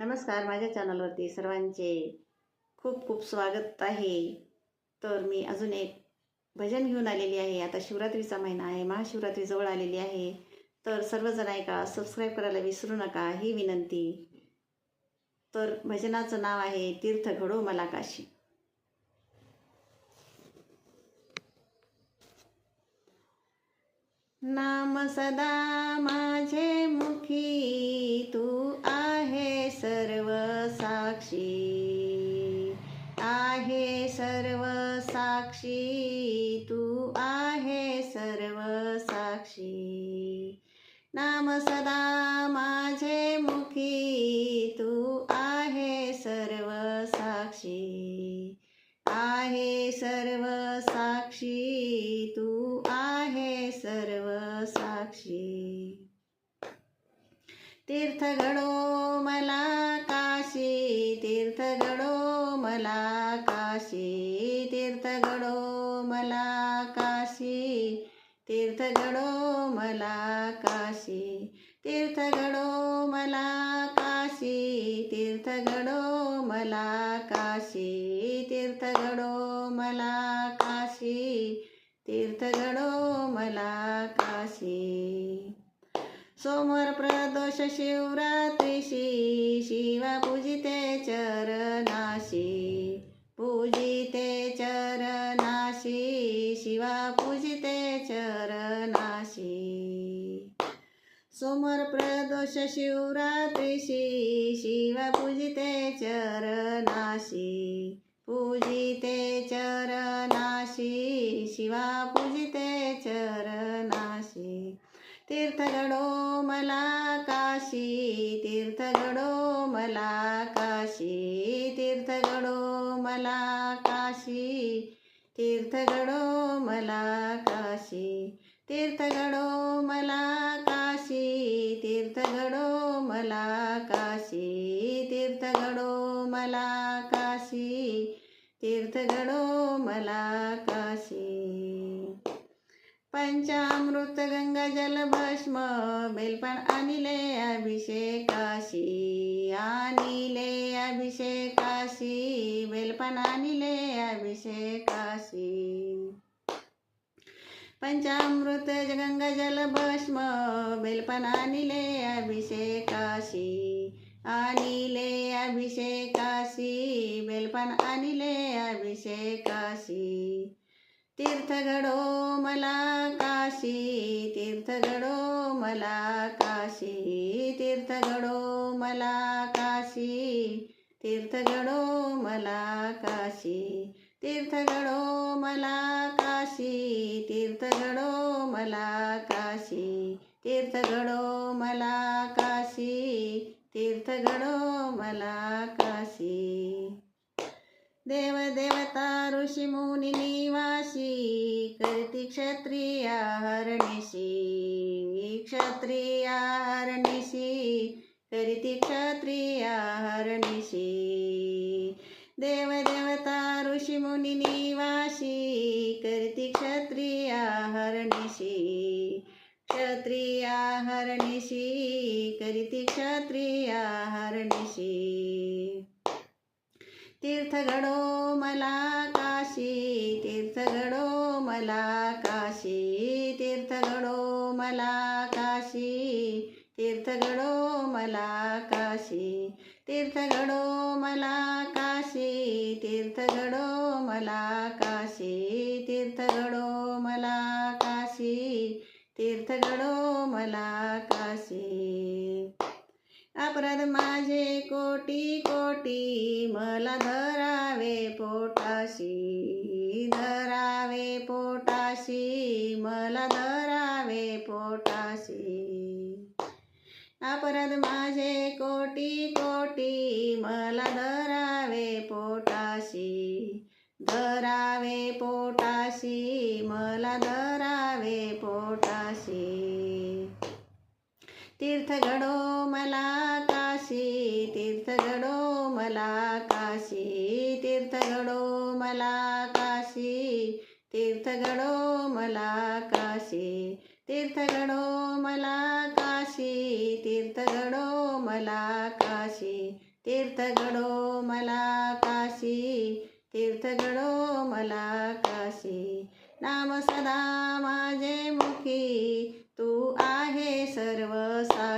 नमस्कार माझ्या चॅनलवरती सर्वांचे खूप खूप स्वागत आहे. तर मी अजून एक भजन घेऊन आलेली आहे. आता शिवरात्रीचा महिना आहे महाशिवरात्री जवळ आलेली आहे. तर सर्वजण ऐका सबस्क्राईब करायला विसरू नका ही विनंती. तर भजनाचं नाव आहे तीर्थ घडो मला काशी नाम सदा माझे मुखी तू आहे सर्व साक्षी आहे सर्व साक्षी तू आहे सर्व साक्षी नाम सदा माझे साक्षी तीर्थ घडो मला काशी? तीर्थ घडो मला काशी तीर्थ घडो मला काशी तीर्थ घडो मला काशी तीर्थ घडो मला काशी तीर्थ घडो मला काशी तीर्थ घडो मला काशी तीर्थ घडो मला काशी. सोमवार प्रदोष शिवरात्रीशी शिवा पूजिते चरणाशी. पूजिते चरणाशी शिवा पूजिते चरणाशी. सोमवार प्रदोष शिवरात्रीशी शिवा पूजिते चरणाशी. पूजिते चरनाशी शिवा पूजिते चरनाशी तीर्थगडो मला काशी तीर्थगडो मला काशी तीर्थगडो मला काशी तीर्थगडो मला काशी तीर्थगडो मला काशी तीर्थगडो मला काशी तीर्थगडो मला तीर्थ घडो मला काशी पंचामृत गंगा जल भस्म बेलपान आणिले अभिषेकाशी। आणिले अभिषेकाशी बेलपण आणिले अभिषेकाशी। पंचामृत गंगा जल भस्म बेलपान आणिले अभिषेकाशी। आणिले अभिषेकाशी। बेलपान आणिले अभिषेकाशी. तीर्थ घडो मला काशी तीर्थ घडो मला काशी तीर्थ घडो मला काशी तीर्थ घडो मला काशी तीर्थ घडो मला काशी तीर्थ घडो मला काशी तीर्थ घडो मला काशी तीर्थ घडो मला काशी देव देवता ऋषी मुनी निवासी करती क्षत्रिया हरणिशी क्षत्रिया हरणिशी करीती क्षत्रिया हरणिशी देव देवता ऋषी मुनी निवासी करती क्षत्रिया हरणिशी क्षत्रिया हरणिशी करीती क्षत्रिया हरणिशी तीर्थ घडो मला काशी तीर्थ घडो मला काशी तीर्थ घडो मला काशी तीर्थ घडो मला काशी तीर्थ घडो मला काशी तीर्थ घडो मला काशी तीर्थ घडो मला काशी तीर्थ घडो मला काशी. अपराध माझे कोटी कोटी मला धरावे पोटाशी धरावे पोटाशी मला धरावे पोटाशी. अपराध माझे कोटी कोटी मला धरावे पोटाशी धरावे पोटाशी मला धरावे पोटाशी. तीर्थ घडो मला काशी तीर्थ घडो मला काशी तीर्थ घडो मला काशी तीर्थ घडो मला काशी तीर्थ घडो मला काशी तीर्थ घडो मला काशी तीर्थ घडो मला काशी तीर्थ घडो मला काशी नाम सदा माझे मुखी तू आहे सर्व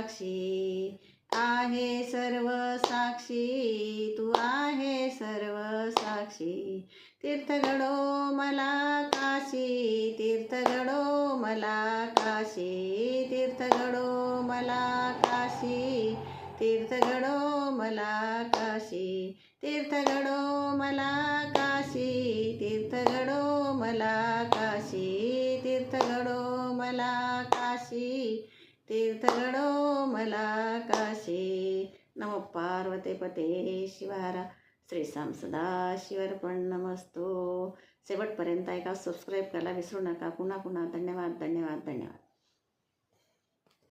साक्षी आहे सर्व साक्षी. तू आहे सर्व साक्षी. तीर्थ घडो मला काशी. तीर्थ घडो मला काशी. तीर्थ घडो मला काशी. तीर्थ घडो मला काशी. तीर्थ घडो मला काशी. तीर्थ घडो मला काशी. तीर्थ घडो मला काशी. तीर्थगडो मला काशी नमो पार्वतीपते शिवारा श्री साम सदा शिवरपण नमस्तो। शेवटपर्यंत ऐका सबस्क्राईब करायला विसरू नका. पुन्हा पुन्हा धन्यवाद धन्यवाद धन्यवाद.